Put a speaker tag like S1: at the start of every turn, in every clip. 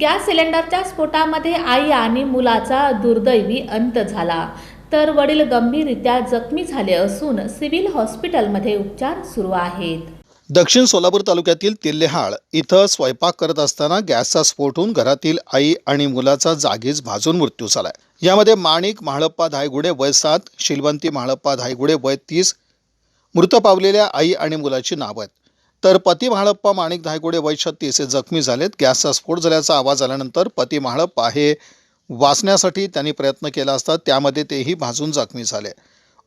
S1: Gas सिलेंडरच्या स्फोटामध्ये आई आणि मुलाचा दुर्दैवी अंत झाला. तर वडील गंभीररित्या जखमी झाले असून सिव्हिल हॉस्पिटलमध्ये उपचार सुरू आहेत.
S2: दक्षिण सोलापूर तालुक्यातील तिल्लेहाळ इथं स्वयंपाक करत असताना गॅसचा स्फोट होऊन घरातील आई आणि मुलाचा जागीच भाजून मृत्यू झालाय. यामध्ये माणिक महाळप्पा धायगुडे वय सात शिलवंती महाळप्पा धायगुडे वय तीस मृत पावलेल्या आई आणि मुलाची नावं आहेत. तर पती महाळप्पा माणिक धायगुडे वय छत्तीस हे जखमी झालेत. गॅसचा स्फोट झाल्याचा आवाज आल्यानंतर पती महाळप्पा हे वाचण्यासाठी त्यांनी प्रयत्न केला असता त्यामध्ये तेही भाजून जखमी झाले.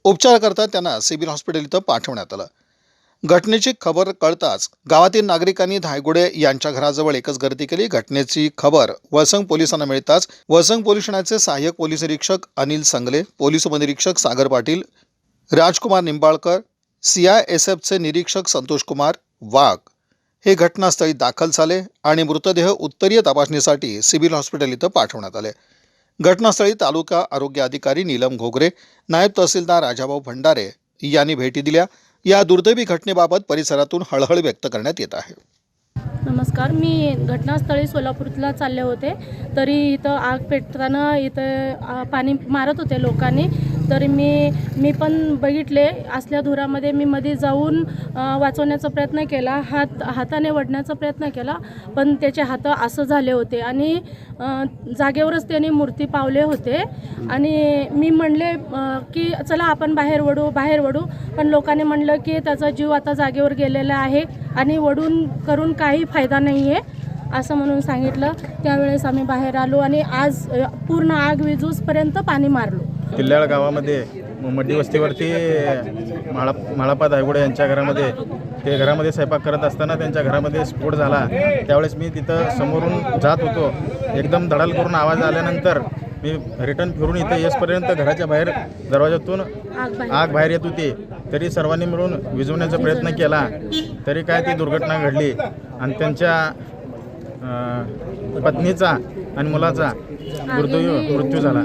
S2: उपचार करता त्यांना सिव्हिल हॉस्पिटल इथं पाठवण्यात आलं. घटनेची खबर कळताच गावातील नागरिकांनी धायगुडे यांच्या घराजवळ एकच गर्दी केली. घटनेची खबर वसंग पोलिसांना मिळताच वसंग पोलीस ठाण्याचे सहाय्यक पोलीस निरीक्षक अनिल संगले पोलीस उपनिरीक्षक Sagar Patil Rajkumar Nimbalkar C I S एफचे निरीक्षक संतोष कुमार वाघ हे घटनास्थळी दाखल झाले आणि मृतदेह उत्तरीय तपासणीसाठी सिव्हिल हॉस्पिटल इथं पाठवण्यात आले. घटनास्थळी तालुका आरोग्य अधिकारी नीलम घोगरे नायब तहसीलदार राजाभाऊ भंडारे यांनी भेटी दिल्या. या दुर्दैवी घटनेबाबत परिसरातून हळहळ व्यक्त करण्यात येत आहे.
S3: नमस्कार मी घटनास्थळी सोलापूरला चालले होते. तरी इथं आग पेटताना इथं पाणी मारत होते लोकांनी. तर मी मी पण बघितले. असल्या धुरामध्ये मी मध्ये जाऊन वाचवण्याचा प्रयत्न केला. हात हाताने वडण्याचा प्रयत्न केला. पण त्याचे हात असं झाले होते आणि जागेवरच त्याने मूर्ती पावले होते. आणि मी म्हणले की चला आपण बाहेर वडू बाहेर वडू पण लोकांनी म्हणलं की त्याचा जीव आता जागेवर गेलेला आहे आणि वडून करून काही फायदा नाही आहे असं म्हणून सांगितलं. त्यावेळेस आम्ही बाहेर आलो आणि आज पूर्ण आग विजूसपर्यंत पाणी मारलो.
S4: किल्ल्याळ गावामध्ये मड्डी वस्तीवरती माळा माळापा दायगुडे यांच्या घरामध्ये ते घरामध्ये स्वयंपाक करत असताना त्यांच्या घरामध्ये स्फोट झाला. त्यावेळेस मी तिथं समोरून जात होतो. एकदम धडाल करून आवाज आल्यानंतर मी रिटर्न फिरून इथं येसपर्यंत घराच्या बाहेर दरवाजातून
S3: आग बाहेर
S4: येत होती. तरी सर्वांनी मिळून विझवण्याचा प्रयत्न केला. तरी काय ती दुर्घटना घडली? आणि त्यांच्या पत्नीचा आणि मुलाचा दुर्दैवी मृत्यू झाला.